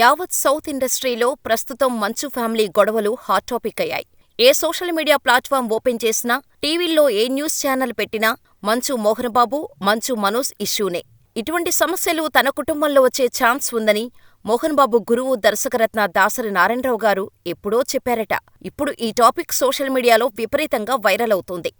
యావత్ సౌత్ ఇండస్ట్రీలో ప్రస్తుతం మంచు ఫ్యామిలీ గొడవలు హాట్ టాపిక్ అయ్యాయి. ఏ సోషల్ మీడియా ప్లాట్ఫామ్ ఓపెన్ చేసినా, టీవీల్లో ఏ న్యూస్ ఛానల్ పెట్టినా మంచు మోహన్బాబు మంచు మనోజ్ ఇష్యూనే. ఇటువంటి సమస్యలు తన కుటుంబంలో వచ్చే ఛాన్స్ ఉందని మోహన్బాబు గురువు దర్శకరత్న దాసరి నారాయణరావు గారు ఎప్పుడో చెప్పారట. ఇప్పుడు ఈ టాపిక్ సోషల్ మీడియాలో విపరీతంగా వైరల్ అవుతోంది.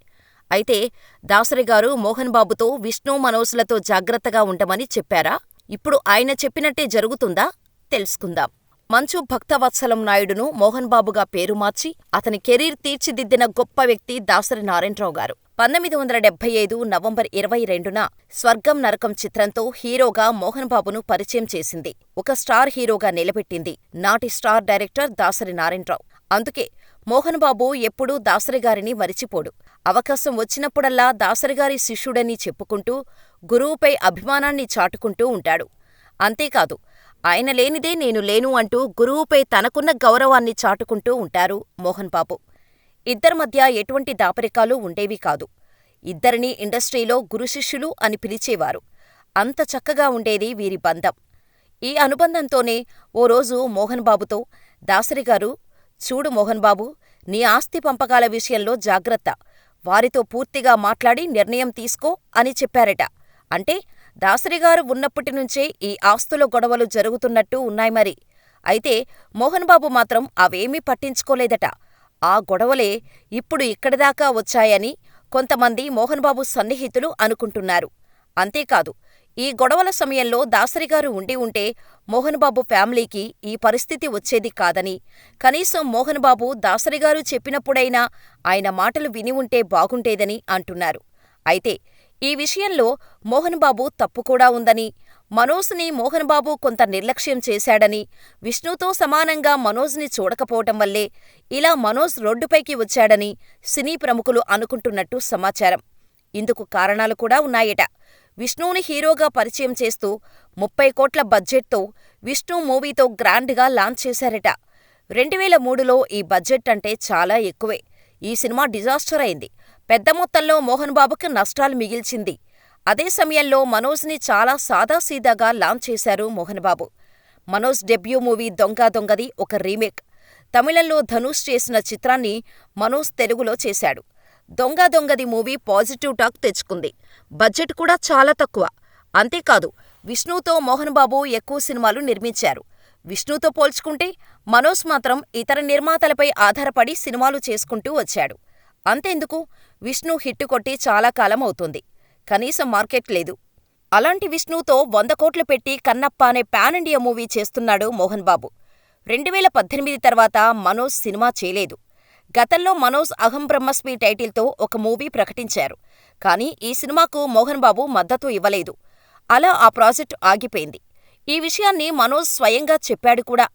అయితే దాసరి గారు మోహన్ బాబుతో విష్ణు మనోజ్లతో జాగ్రత్తగా ఉండమని చెప్పారా? ఇప్పుడు ఆయన చెప్పినట్టే జరుగుతుందా? తెలుసుకుందాం. మంచు భక్తవత్సలం నాయుడును మోహన్ బాబుగా పేరు మార్చి అతని కెరీర్ తీర్చిదిద్దిన గొప్ప వ్యక్తి దాసరి నారాయణరావు గారు. పంతొమ్మిది వందల డెబ్బై ఐదు నవంబర్ ఇరవై రెండున స్వర్గం నరకం చిత్రంతో హీరోగా మోహన్ బాబును పరిచయం చేసింది. ఒక స్టార్ హీరోగా నిలబెట్టింది నాటి స్టార్ డైరెక్టర్ దాసరి నారాయణరావు. అందుకే మోహన్ బాబు ఎప్పుడూ దాసరిగారిని మరిచిపోడు. అవకాశం వచ్చినప్పుడల్లా దాసరిగారి శిష్యుడని చెప్పుకుంటూ, గురువుపై అభిమానాన్ని చాటుకుంటూ ఉంటాడు. అంతేకాదు ఆయన లేనిదే నేను లేను అంటూ గురువుపై తనకున్న గౌరవాన్ని చాటుకుంటూ ఉంటారు మోహన్ బాబు. ఇద్దరి మధ్య ఎటువంటి దాపరికాలు ఉండేవి కాదు. ఇద్దరినీ ఇండస్ట్రీలో గురుశిష్యులు అని పిలిచేవారు. అంత చక్కగా ఉండేది వీరి బంధం. ఈ అనుబంధంతోనే ఓ రోజు మోహన్ బాబుతో దాసరిగారు చూడు మోహన్ బాబు నీ ఆస్తి పంపకాల విషయంలో జాగ్రత్త. వారితో పూర్తిగా మాట్లాడి నిర్ణయం తీసుకో అని చెప్పారట. అంటే దాసరిగారు ఉన్నప్పటి నుంచే ఈ ఆస్తుల గొడవలు జరుగుతున్నట్టు ఉన్నాయి మరి అయితే మోహన్ బాబు మాత్రం అవేమీ పట్టించుకోలేదట. ఆ గొడవలే ఇప్పుడు ఇక్కడిదాకా వచ్చాయని కొంతమంది మోహన్ బాబు సన్నిహితులు అనుకుంటున్నారు. అంతేకాదు ఈ గొడవల సమయంలో దాసరిగారు ఉండి ఉంటే మోహన్ బాబు ఫ్యామిలీకి ఈ పరిస్థితి వచ్చేది కాదని, కనీసం మోహన్ బాబు దాసరిగారు చెప్పినప్పుడైనా ఆయన మాటలు విని ఉంటే బాగుండేదని అంటున్నారు. అయితే ఈ విషయంలో మోహన్ బాబు తప్పు కూడా ఉందని, మనోజ్ని మోహన్ బాబు కొంత నిర్లక్ష్యం చేశాడని, విష్ణుతో సమానంగా మనోజ్ని చూడకపోవటం వల్లే ఇలా మనోజ్ రోడ్డుపైకి వచ్చాడని సినీ ప్రముఖులు అనుకుంటున్నట్టు సమాచారం. ఇందుకు కారణాలు కూడా ఉన్నాయట. విష్ణుని హీరోగా పరిచయం చేస్తూ ముప్పై కోట్ల బడ్జెట్తో విష్ణు మూవీతో గ్రాండ్గా లాంచ్ చేశారట. రెండువేల మూడులో ఈ బడ్జెట్ అంటే చాలా ఎక్కువే. ఈ సినిమా డిజాస్టర్ అయింది. పెద్ద మొత్తంలో మోహన్ బాబుకి నష్టాలు మిగిల్చింది. అదే సమయంలో మనోజ్ని చాలా సాదాసీదాగా లాంచ్ చేశారు మోహన్ బాబు. మనోజ్ డెబ్యూ మూవీ దొంగ దొంగది ఒక రీమేక్. తమిళంలో ధనుష్ చేసిన చిత్రాన్ని మనోజ్ తెలుగులో చేశాడు. Donga Dongadi movie positive talk తెచ్చుకుంది. బడ్జెట్ కూడా చాలా తక్కువ. అంతేకాదు విష్ణుతో మోహన్ బాబు ఎక్కువ సినిమాలు నిర్మించారు. విష్ణుతో పోల్చుకుంటే మనోజ్ మాత్రం ఇతర నిర్మాతలపై ఆధారపడి సినిమాలు చేసుకుంటూ వచ్చాడు. అంతెందుకు విష్ణు హిట్టు కొట్టి చాలా కాలం అవుతుంది. కనీసం మార్కెట్ లేదు. అలాంటి విష్ణుతో వంద కోట్లు పెట్టి కన్నప్ప అనే పాన్ ఇండియా మూవీ చేస్తున్నాడు మోహన్ బాబు. రెండువేల పద్దెనిమిది తర్వాత మనోజ్ సినిమా చేయలేదు. గతంలో మనోజ్ అహం బ్రహ్మస్మి టైటిల్తో ఒక మూవీ ప్రకటించారు. కానీ ఈ సినిమాకు మోహన్ బాబు మద్దతు ఇవ్వలేదు. అలా ఆ ప్రాజెక్టు ఆగిపోయింది. ఈ విషయాన్ని మనోజ్ స్వయంగా చెప్పాడు కూడా.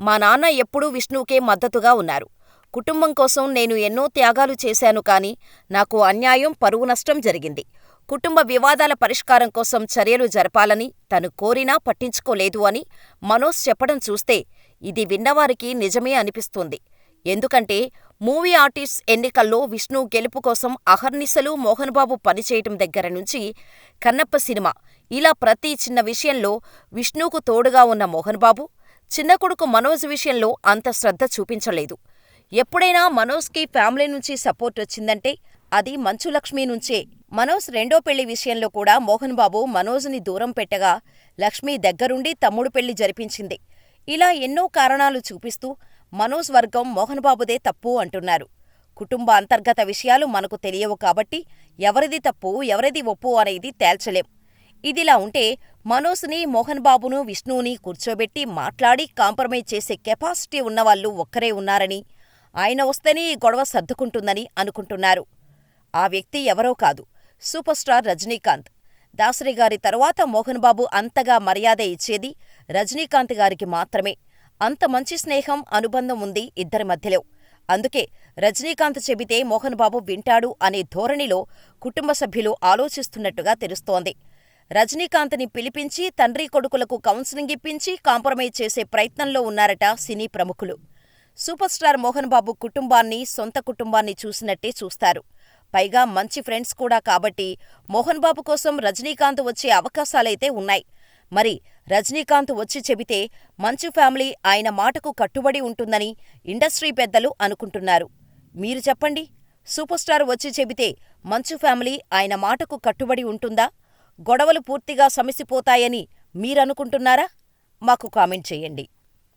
మా నాన్న ఎప్పుడూ విష్ణుకే మద్దతుగా ఉన్నారు. కుటుంబం కోసం నేను ఎన్నో త్యాగాలు చేశాను కానీ నాకు అన్యాయం, పరువు నష్టం జరిగింది. కుటుంబ వివాదాల పరిష్కారం కోసం చర్యలు జరపాలని తను కోరినా పట్టించుకోలేదు అని మనోజ్ చెప్పడం చూస్తే ఇది విన్నవారికి నిజమే అనిపిస్తుంది. ఎందుకంటే మూవీ ఆర్టిస్ట్ ఎన్నికల్లో విష్ణు గెలుపు కోసం అహర్నిశలు మోహన్ బాబు పనిచేయటం దగ్గర నుంచి కన్నప్ప సినిమా ఇలా ప్రతి చిన్న విషయంలో విష్ణుకు తోడుగా ఉన్న మోహన్ బాబు, చిన్న కొడుకు మనోజ్ విషయంలో అంత శ్రద్ధ చూపించలేదు. ఎప్పుడైనా మనోజ్కి ఫ్యామిలీ నుంచి సపోర్ట్ వచ్చిందంటే అది మంచు లక్ష్మి నుంచే. మనోజ్ రెండో పెళ్ళి విషయంలో కూడా మోహన్ బాబు మనోజ్ని దూరం పెట్టగా లక్ష్మి దగ్గరుండి తమ్ముడు పెళ్ళి జరిపించింది. ఇలా ఎన్నో కారణాలు చూపిస్తూ మనోజ్ వర్గం మోహన్ బాబుదే తప్పు అంటున్నారు. కుటుంబ అంతర్గత విషయాలు మనకు తెలియవు కాబట్టి ఎవరిది తప్పు, ఎవరిది ఒప్పు అనేది తేల్చలేం. ఇదిలా ఉంటే మనోజ్ని, మోహన్ బాబును, విష్ణువుని కూర్చోబెట్టి మాట్లాడి కాంప్రమైజ్ చేసే కెపాసిటీ ఉన్నవాళ్ళు ఒక్కరే ఉన్నారని, ఆయన వస్తేనే ఈ గొడవ సర్దుకుంటుందని అనుకుంటున్నారు. ఆ వ్యక్తి ఎవరో కాదు సూపర్ స్టార్ రజనీకాంత్. దాసరి గారి తరువాత మోహన్ బాబు అంతగా మర్యాద ఇచ్చేది రజనీకాంత్ గారికి మాత్రమే. అంత మంచి స్నేహం, అనుబంధం ఉంది ఇద్దరి మధ్యలో. అందుకే రజనీకాంత్ చెబితే మోహన్ బాబు వింటాడు అనే ధోరణిలో కుటుంబ సభ్యులు ఆలోచిస్తున్నట్టుగా తెలుస్తోంది. రజనీకాంత్ని పిలిపించి తండ్రి కొడుకులకు కౌన్సిలింగ్ ఇప్పించి కాంప్రమైజ్ చేసే ప్రయత్నంలో ఉన్నారట సినీ ప్రముఖులు. సూపర్ స్టార్ మోహన్ బాబు కుటుంబాన్ని సొంత కుటుంబాన్ని చూసినట్టే చూస్తారు. పైగా మంచి ఫ్రెండ్స్ కూడా కాబట్టి మోహన్ బాబు కోసం రజనీకాంత్ వచ్చే అవకాశాలైతే ఉన్నాయి. మరి రజనీకాంత్ వచ్చి చెబితే మంచు ఫ్యామిలీ ఆయన మాటకు కట్టుబడి ఉంటుందని ఇండస్ట్రీ పెద్దలు అనుకుంటున్నారు. మీరు చెప్పండి. సూపర్ స్టార్ వచ్చి చెబితే మంచు ఫ్యామిలీ ఆయన మాటకు కట్టుబడి ఉంటుందా? గొడవలు పూర్తిగా సమసిపోతాయని మీరనుకుంటున్నారా? మాకు కామెంట్ చేయండి.